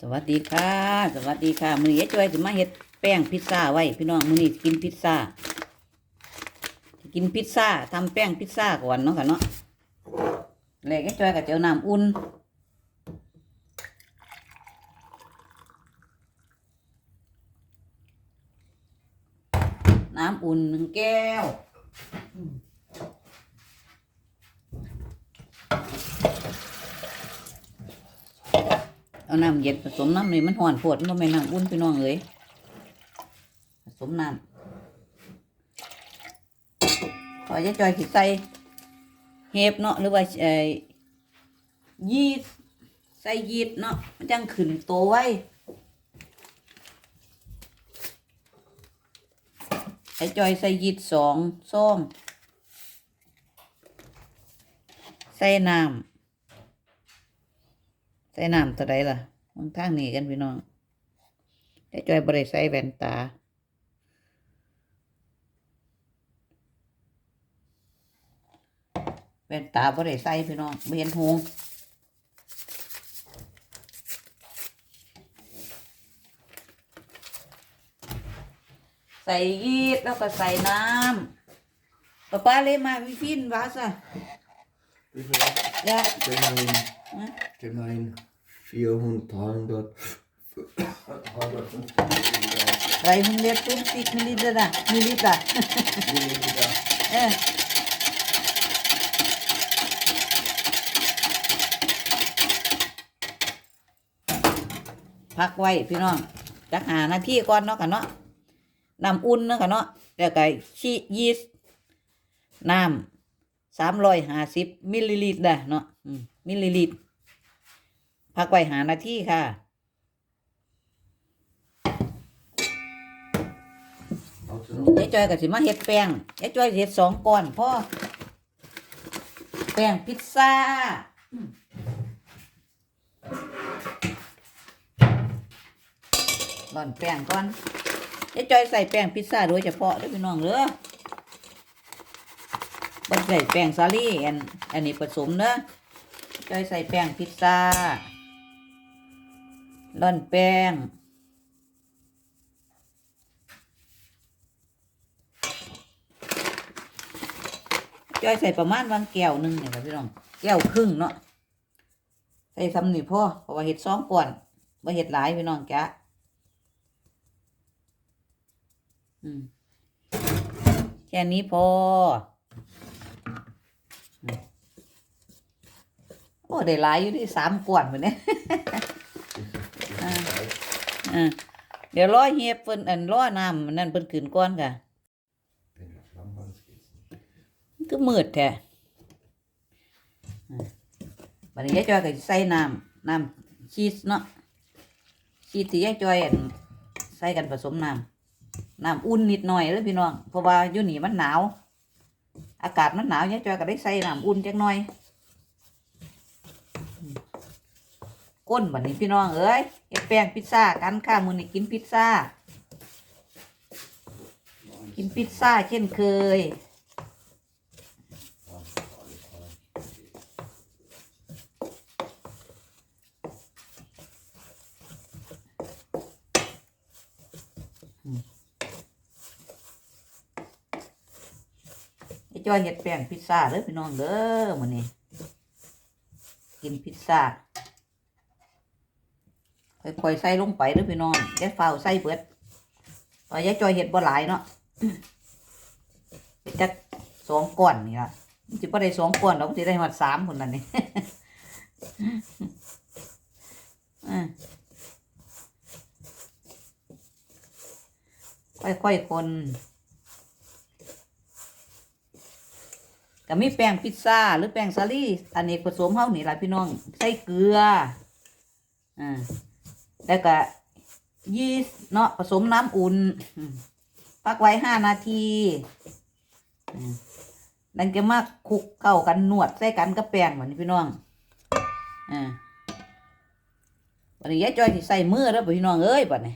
สวัสดีค่ะ สวัสดีค่ะมือนี้จ้อยจะมาเฮ็ดแป้งพิซซ่าไว้พี่น้องมือนี้กินพิซซ่ากินพิซซ่าทำแป้งพิซซ่าก่อนเนาะค่ะเนาะแรกยายจ้อยก็จะเอาน้ำอุ่นน้ำอุ่นหนึ่งแก้ว เอาน้ำเย็นผสมน้ำนี่มันห่อนโพดมันบ่แม่น้ำอุ่นพี่น้องเอ้ยผสมน้ำพอยายจอยสิใส่เห็บเนาะหรือว่าเอ่อยีสต์ใส่ยีสต์เนาะมันจังขึ้นโตไว้ไอ้จอยใส่ยีสต์สองซองใส่น้ำ ใส่น้ำตัวใดล่ะมองทางนี้กันพี่น้องแต่จอยบริใส่แว่นตา แว่นตาบริใส่พี่น้องไม่เห็นหงใส่ยีสต์แล้วก็ใส่น้ำป้าป้าเลยมาวิฟินวาซะ Wie viel? ยะ Gemein. Ja. Gemein. 400, 350ไรมันเรียกตุ้มติกมิลลิลิตรอะ มิลลิลิตรอะ Milliliter. เออพักไว้พี่น้องจักหานาทีก่อนเนาะกันเนาะน้ำอุ่นเนาะกันเนาะแล้วก็ชียีสต์น้ำสามร้อยห้าสิบมิลลิลิตรนะเนาะอืมมิลลิลิตร พักไว้หานาทีค่ะ ยายจอยกับสิมาเฮ็ดแป้ง ยายจอยเฮ็ดสองก้อนพ่อ แป้งพิซซ่าอืมร่อนแป้งก่อน ยายจอยใส่แป้งพิซซ่าโดยเฉพาะเด้อพี่น้องเด้อบ่ใส่แป้งสาลี่อันอันนี้ผสมเด้อยายจอยใส่แป้งพิซซ่า ร่อนแป้ง จ้อยใส่ประมาณบางแก้วหนึ่งเนี่ยครับพี่น้อง แก้วครึ่งเนาะ ใส่ซ้ำนี่พ่อเพราะว่าเห็ดสองก่อนว่าเห็ดหลายพี่น้องจ้ะอืมแค่นี้พอโอ้ได้หลายอยู่ที่สามกวนเหมือนเนี้ย อ่าเดี๋ยวรอเฮียเพิ่นอันรอน้ำมันนั่นเพิ่นขืนก้อนค่ะ Wenn das Lamm ganz geht. มันก็มืดแท้อ่าบัดนี้ยายจอยก็สิใส่น้ำน้ำชีสเนาะชีสที่ยายจอยอั่นใส่กันผสมน้ำน้ำอุ่นนิดหน่อยเลยพี่น้องเพราะว่าอยู่นี่มันหนาว อากาศมันหนาวยายจอยก็ได้ใส่น้ำอุ่นจักหน่อยอืม ก้นบัดนี้พี่น้องเอ้ยเฮ็ดแป้งพิซซ่ากันค่ะมื้อนี้กินพิซซ่า กินพิซซ่าเช่นเคยไอ้จอยเห็ดแป้งพิ ค่อยๆใส่ลงไปเด้อพี่น้องอย่าฝ้าใส่เบิดเพราะยายจอยเห็ดบ่หลายเนาะจักสองก้อนนี่ละมันสิบ่ได้สองก้อนดอกมันสิได้ฮอดสามพุ่นนั่นนี่ค่อยๆคนก็มีแป้งพิซซ่าหรือแป้งสาลี่อันนี้ผสมเฮานี่ละพี่น้อง ใส่เกลือ อ่า แล้วก็ยีสต์เนาะผสมน้ำอุ่นพักไว้ห้านาทีอืมแล้วก็มาคลุกเข้ากันนวดใส่กันกับแป้งแบบนี้พี่น้องอ่าวันนี้ยายจอยที่ใส่มือแล้วพี่น้องเอ้ยบัดนี้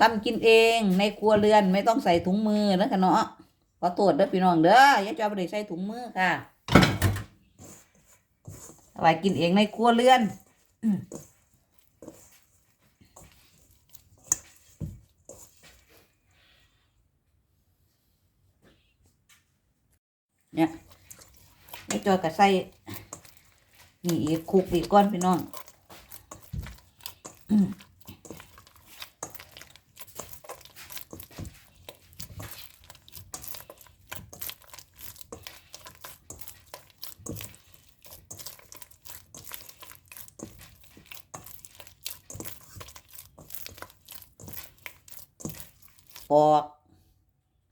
ทำกินเองในครัวเรือนไม่ต้องใส่ถุงมือนะคะเนาะขอตรวจเด้อพี่น้องเด้อยายจอยบ่ได้ใส่ถุงมือค่ะอาไว้กินเองในครัวเรือน นี่ยแล้วจอยก็ใส่นี่อีกคุกอีกก้อนพี่น้องกอก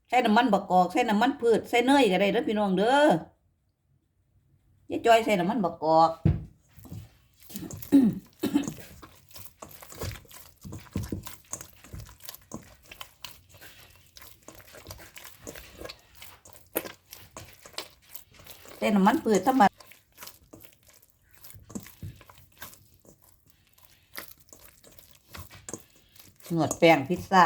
ใส่น้ำมันบักกอกใส่น้ำมันพืชใส่เนยก็ได้เด้อพี่น้องเด้อยายจอยใส่น้ำมันบักกอกใส่น้ำมันพืชธรรมดาหนวดแป้งพิซซ่า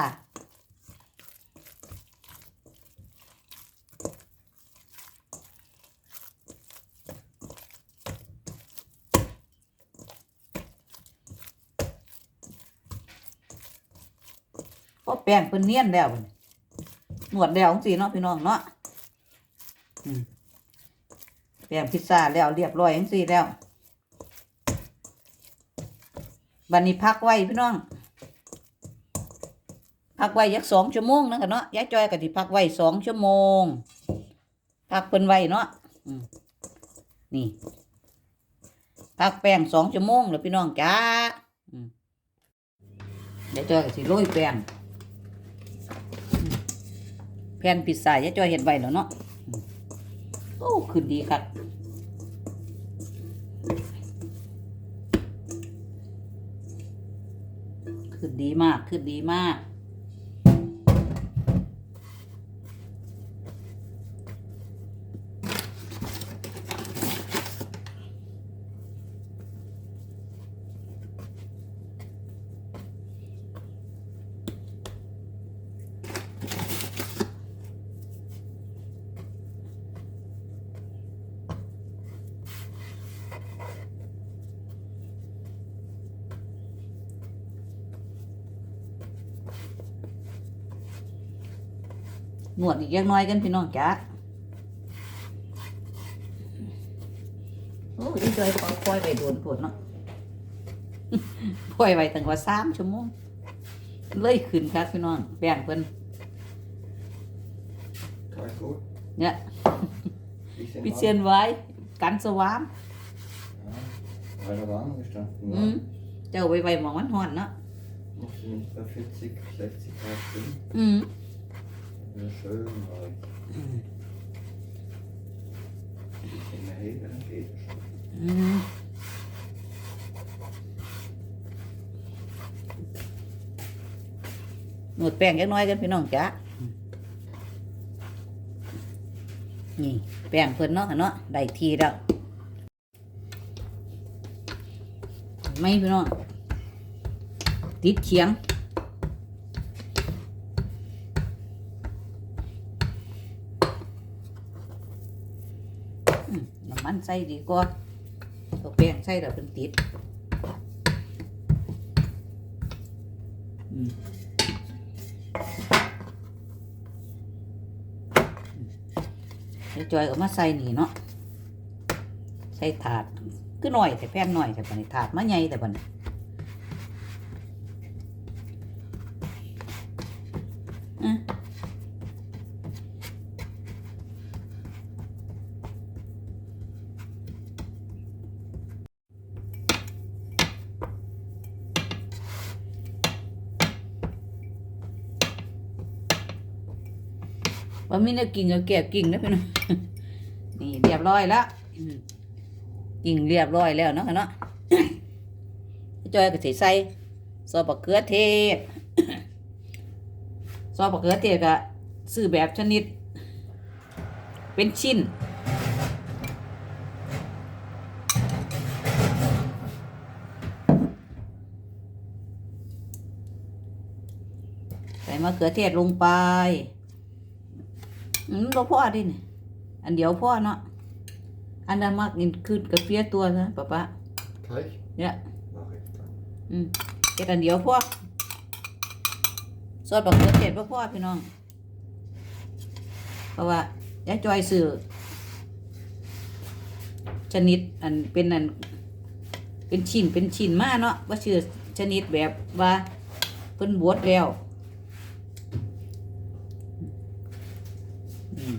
ราะแป้งเพิ่นเนียนแล้วบัดนี้หนวดแล้วจังซี่เนาะพี่น้องเนาะอืมแป้งพิซซ่าแล้วเรียบร้อยจังซี่แล้วบัดนี้พักไว้พี่น้อง พักไว้ยักสองชั่วโมงนะกันเนาะยายจอยก็สิพักไว้สองชั่วโมง พักเพิ่นไว้เนาะอืมนี่ พักแป้งสองชั่วโมงแล้วพี่น้องจ้าอืมยายจอยก็สิโรยแป้ง แผ่นพิซซ่ายายจอยเห็นไว้แล้วเนาะโอ้ขึ้นดีครับขึ้นดีมากขึ้นดีมาก นวดอีกเล็กน้อยกันพี่น้องจ้าโอ้ยจอยปล่อยไปโดนปวดเนาะปล่อยไปตั้งกว่าสามชั่วโมงเลยขึ้นครับพี่น้องแบ่งเพิ่น Kalt gut. เนี่ย Bisschen พิ warm. เศษไว้กันสวาม Ja, weil er warm gestanden อื war. มเจ้าไว้ไว้หมองมันห่อนเนาะ Musste nicht bei 40, 60 Grad stehen. อืม Wäre schön warm. Bisschen mehr Hefe, dann geht es schon. อืมหนวดแป้งเล็กน้อยกันพี่น้องจ้านี่แป้งเพิ่นเนาะเนาะได้ทีแล้วไม่พี่น้องติดเขียง อืมน้ำมัน ใส่ดีกว่าตัวแป้งใส่แล้วเป็นติดอืมเดี๋ยวจอยก็มาใส่นี่เนาะใส่ถาดก็หน่อยแต่แป้งหน่อยแต่บันถาดมาใหญ่แต่บัน ว่ามีแนวกิ่งกับแก่กิ่งนะพี่น้องนี่เรียบร้อยแล้วกิ่งเรียบร้อยแล้วเนาะค่ะเนาะจอยก็สิใส่ซอสบักเขือเทศซอสบักเขือเทศก็ซื้อแบบชนิด เป็นชิ้นใส่มะเขือเทศลงไป อืมบ่พ่อดิเนี่ยอันเดียวพ่อเนาะอันนั้นมากกินขึ้นกระเพี้ยตัวนะป้าป้า Teig? เนี่ย Mach ich dann. อืมเก็ดอันเดียวพ่อซอสบักเขือเทศบ่พ่อพี่น้อง เพราะว่ายายจอยซื้อชนิดอันเป็นอัน เป็นชิ้นเป็นชิ้นมาเนาะว่าชื่อชนิดแบบว่าเพิ่นบวชแล้วอืม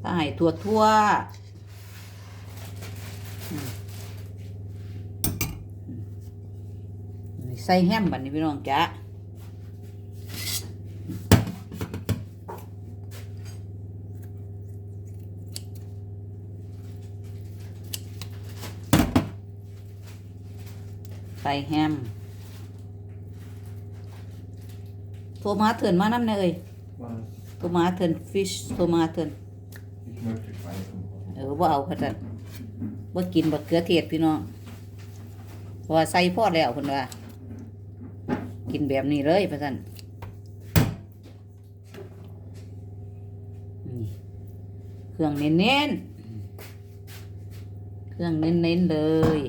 ถ้า ให้ทั่วทั่วๆอืมอืมใส่แฮมบัดนี้พี่น้องจ้ะใส่แฮมโทมาเถินมานำเนย Was? โทมาเถินฟิชโทมาเถิน Ich möchte Speisen เออว่าเอาค่ะท่านว่ากินบักเขือเทศพี่น้องเพราะว่าใส่พอแล้วคนว่า กินแบบนี้เลยพระท่านเครื่องเน้นๆ เครื่องเน้นๆเลย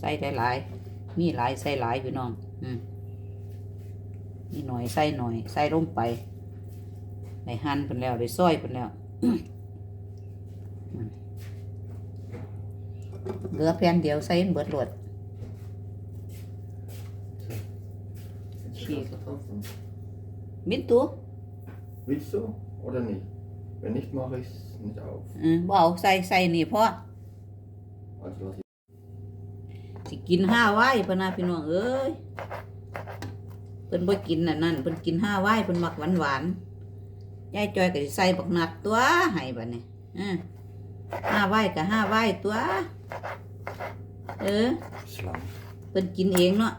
ใส่ได้หลาย มีหลายใส่หลายพี่น้อง อืมนี่หน่อยใส่หน่อย ใส่ลงไป ได้หั่นเป็นแล้วได้ซอยเป็นแล้วเหลือแผ่นเดียวใส่เบิดโหลด Jetzt Schief. ist das Kartoffeln. มินตัว Willst du oder nicht? Wenn nicht, mache ich es nicht auf. อืมบ่เอาใส่ใส่นี่พอ Also lass ich สิกินห้าไว้พะนาพี่น้องเอ้ยเพิ่นบ่กินน่ะนั่นเพิ่นกินห้าไว้เพิ่นมักหวานหวานๆ ยายจอยก็สิใส่บักหนักตัวให้บัดนี้อือห้าไว้ก็ห้าไว้ตัว เออ Schlamm. เพิ่นกินเองเนาะ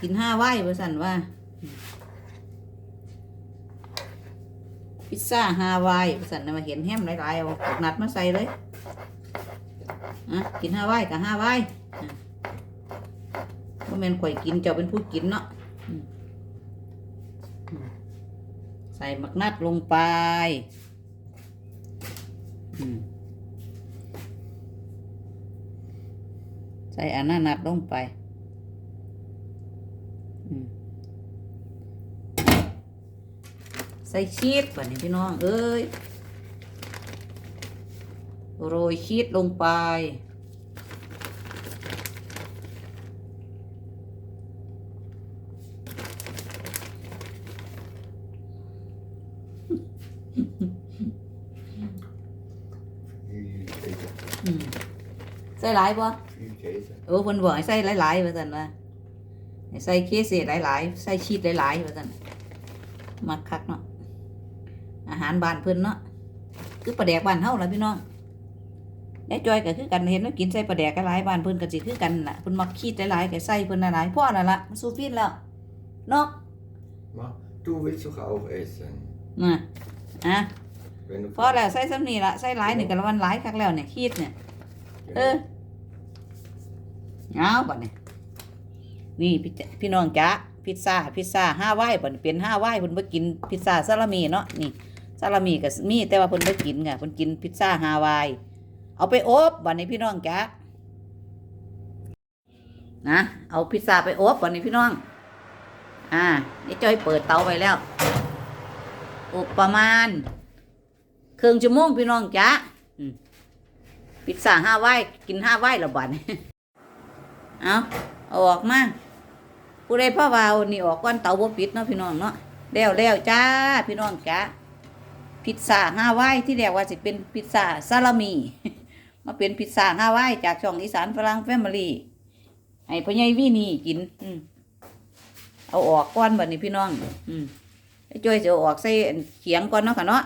กินห้าไว้ว่าสั่นว่า พิซซ่าฮาวายว่าสั่นน่ะมาเห็นแฮมหลายๆเอาตกนัดมาใส่เลยอะกินห้าไว้กับห้าไว้อะบ่แม่นข่อยกินเจ้าเป็นผู้กินเนาะอืมอืม ใส่มักนัดลงไปใส่อานานัดลงไปใส่ชีสป่ะนี่พี่น้อง เอ้ย โรยชีสลงไป Viel Käse. อืมใส่หลายป่ะ Viel Käse. เออเพิ่นบอกให้ใส่หลายๆว่าซั่นว่าให้ใส่เคเศษหลายๆใส่ชีสหลายๆว่าซั่นมักคักเนาะอาหารบ้านเพิ่นเนาะคือปลาแดกบ้านเฮาล่ะพี่น้องยายจอยก็คือกันเห็นว่ากินใส่ปลาแดกก็หลายบ้านเพิ่นก็สิคือกันล่ะเพิ่นมักชีสหลายๆก็ใส่เพิ่นหลายๆพอแล้วล่ะมันสูฟินแล้วเนาะ Ma, du willst doch auch essen. น่ะอะ Wenn du พอแล้วใส่ซ้ำนี่ล่ะใส่หลายนี่ก็ละวันหลายคักแล้วเนี่ยชีสเนี่ย เออ เอาบัดนี้นี่พี่พี่น้องจ๊ะพิซซ่าพิซซ่าห้าไหว้บัดนี้เป็นห้าไหว้เพิ่นบ่กินพิซซ่าซาลามีเนาะนี่ซาลามีก็มีแต่ว่าเพิ่นบ่กินค่ะเพิ่นกินพิซซ่าฮาวายเอาไปอบบัดนี้พี่น้องจ๊ะนะเอาพิซซ่าไปอบบัดนี้พี่น้องอ่านี่จอยเปิดเตาไว้แล้วอบประมาณครึ่งชั่วโมงพี่น้องจ๊ะพิซซ่าห้าไหว้กินห้าไหว้ละบัดนี้ เอาเอาออกมาผู้ใดพ่อวาวนี่ออกก้อนเตาบ่ปิดเนาะพี่น้องเนาะแล้วแล้วจ้าพี่น้องจ้าพิซซ่าฮาวายที่เรียกว่าสิเป็นพิซซ่าซาลามี มาเป็นพิซซ่าฮาวายจากช่องอีสานฝรั่งแฟมิลี่ให้พ่อใหญ่วี่นี่กิน อืมเอาออกก้อนแบัดนี้พี่น้อง อืมไอ้จ้อยจะออกใส่เขียงก่อนเนาะค่ะเนาะ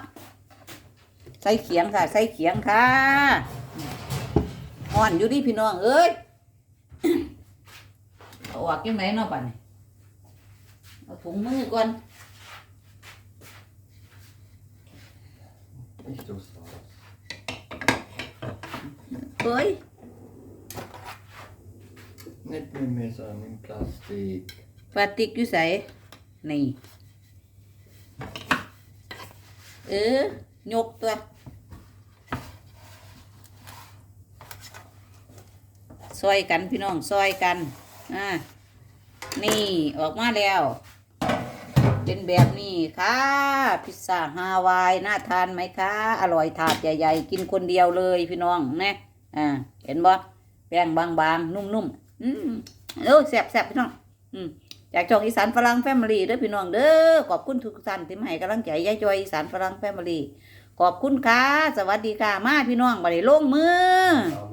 ใส่เขียงค่ะ ใส่เขียงค่ะอ่อนอยู่ดิพี่น้องเอ้ย อาออกยังไงเนาะป่ะนี่เอาถุงมือก่อน Ich tu's raus. เฮ้ย Nicht mit Messer, mit Plastik. ปลาติกอยู่ใส่นี่ เออยกตัว ซอยกันพี่น้อง ซอยกัน อ่า นี่ออกมาแล้ว เป็นแบบนี้ค่ะ พิซซ่าฮาวายน่าทานไหมคะ อร่อยถาดใหญ่ๆ กินคนเดียวเลยพี่น้องนะอ่าเห็นบ่แป้งบางๆ นุ่มๆ อืมโอ้ยแซ่บๆพี่น้อง อืมจากช่องอีสานฝรั่งแฟมิลี่เด้อพี่น้องเด้อขอบคุณทุกท่านที่มาให้กำลังใจยายจอยอีสานฝรั่งแฟมิลี่ขอบคุณค่ะ สวัสดีค่ะ มาพี่น้องบัดนี้ลงมือ